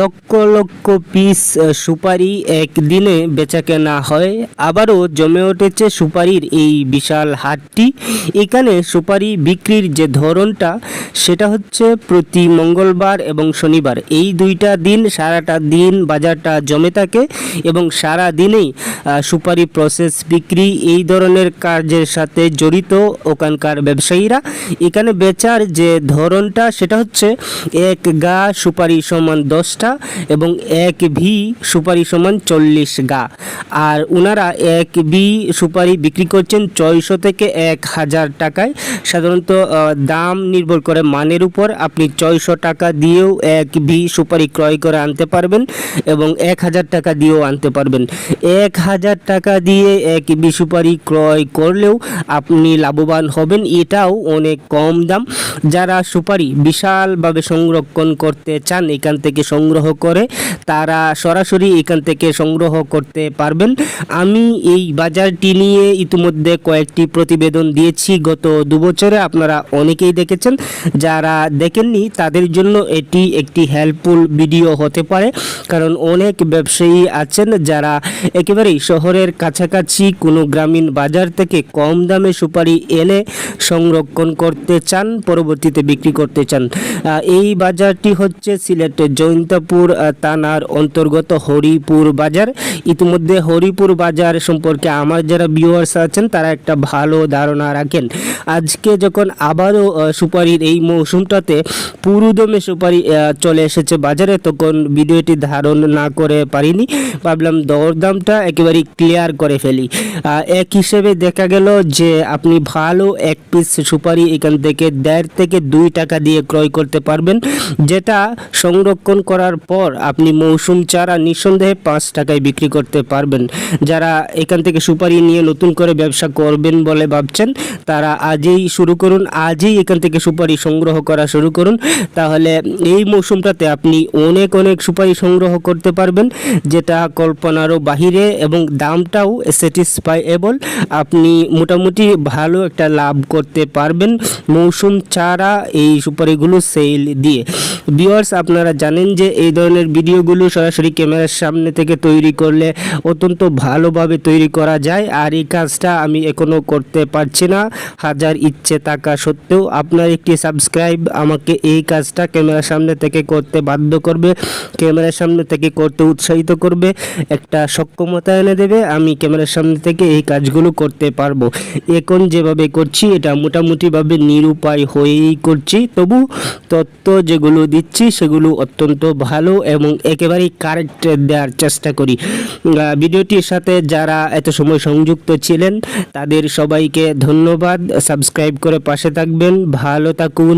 Lakh lakh piece সুপারি একদিনে বেচাকেনা হয়। আবারও জমে উঠেছে সুপারির এই বিশাল হাটটি। এখানে সুপারি বিক্রির যে ধরনটা, সেটা হচ্ছে প্রতি মঙ্গলবার এবং শনিবার। এই দুইটা দিন সারাটা দিন বাজারটা জমে থাকে এবং সারা দিনেই সুপারি প্রসেস বিক্রি এই ধরনের কাজের সাথে জড়িত ওখানকার ব্যবসায়ীরা। এখানে বেচার যে ধরনটা, সেটা হচ্ছে এক গা সুপারি সমান দশটা এবং এক ভি সুপারি সমান চল্লিশ গা। আর ওনারা এক বি সুপারি বিক্রি করছেন ছয়শো থেকে এক হাজার টাকায়। সাধারণত দাম নির্ভর করে মানের উপর। আপনি ছয়শো টাকা দিয়েও এক ভি সুপারি ক্রয় করে আনতে পারবেন এবং এক হাজার টাকা দিয়েও আনতে পারবেন। এক হাজার টাকা দিয়ে এক বি সুপারি ক্রয় করলেও আপনি লাভবান হবেন। এটাও অনেক কম দাম। যারা সুপারি বিশালভাবে সংরক্ষণ করতে চান, এখান থেকে সংগ্রহ করে, তারা সরাসরি এখান থেকে সংগ্রহ করতে পারবেন। আমি এই বাজারটি নিয়ে ইতিমধ্যে কয়েকটি প্রতিবেদন দিয়েছি। গত দুবছরে আপনারা অনেকেই দেখেছেন। যারা দেখেননি, তাদের জন্য এটি একটি হেল্পফুল ভিডিও হতে পারে। কারণ অনেক ব্যবসায়ী আছেন যারা একেবারেই শহরের কাছাকাছি কোনো গ্রামীণ বাজার থেকে কম দামে সুপারি এনে সংরক্ষণ করতে চান, পরবর্তীতে বিক্রি করতে চান। এই বাজারটি হচ্ছে সিলেটের জৈন্তাপুর আহ, থানার অন্তর্গত হরিপুর বাজার। ইতিমধ্যে হরিপুর বাজার সম্পর্কে আমার যারা ভিউয়ার্স আছেন তারা একটা ভালো ধারণা রাখেন। আজকে যখন আবারও সুপারির এই মৌসুমটাতে পুরুদমে সুপারি চলে এসেছে বাজারে তখন ভিডিওটি ধারণ না করে পারিনি। ভাবলাম দরদামটা একেবারে ক্লিয়ার করে ফেলি। এক হিসেবে দেখা গেল যে আপনি ভালো এক পিস সুপারি এখান থেকে দেড় থেকে দুই টাকা দিয়ে ক্রয় করতে পারবেন যেটা সংরক্ষণ করার পর আপনি মৌসুম চারা নিঃসন্দেহে পাঁচ টাকায় বিক্রি করতে পারবেন। যারা এখান থেকে সুপারি নিয়ে নতুন করে ব্যবসা করবেন বলে ভাবছেন, তারা আজই শুরু করুন, আজই এখান থেকে সুপারি সংগ্রহ করা শুরু করুন। তাহলে এই মৌসুমটাতে আপনি অনেক অনেক সুপারি সংগ্রহ করতে পারবেন, যেটা কল্পনারও বাহিরে এবং দামটাও স্যাটিসফাইয়েবল আপনি মোটামুটি ভালো একটা লাভ করতে পারবেন মৌসুম চারা এই সুপারিগুলো সেল দিয়ে। ভিউয়ার্স আপনারা জানেন যে এই ধরনের ভিডিওগুলো সরাসরি ক্যামেরার সামনে থেকে তৈরি করলে অত্যন্ত ভালোভাবে তৈরি করা যায়। আর এই কাজটা আমি এখনও করতে পারছি না। হাজার ইচ্ছে থাকা সত্ত্বেও আপনার একটি সাবস্ক্রাইব আমাকে এই কাজটা ক্যামেরার সামনে থেকে করতে বাধ্য করবে, ক্যামেরার সামনে থেকে করতে উৎসাহিত করবে, একটা সক্ষমতা এনে দেবে, আমি ক্যামেরার সামনে থেকে এই কাজগুলো করতে পারব। এখন যেভাবে করছি, এটা মোটামুটিভাবে নিরুপায় হয়েই করছি। তবু তথ্য যেগুলো দিচ্ছি, সেগুলো অত্যন্ত ভালো এবং একেবারেই কারেক্ট দেওয়ার চেষ্টা করি। ভিডিওটির সাথে যারা এত সময় সংযুক্ত ছিলেন, তাদের সবাইকে ধন্যবাদ। সাবস্ক্রাইব করে পাশে থাকবেন। ভালো থাকুন।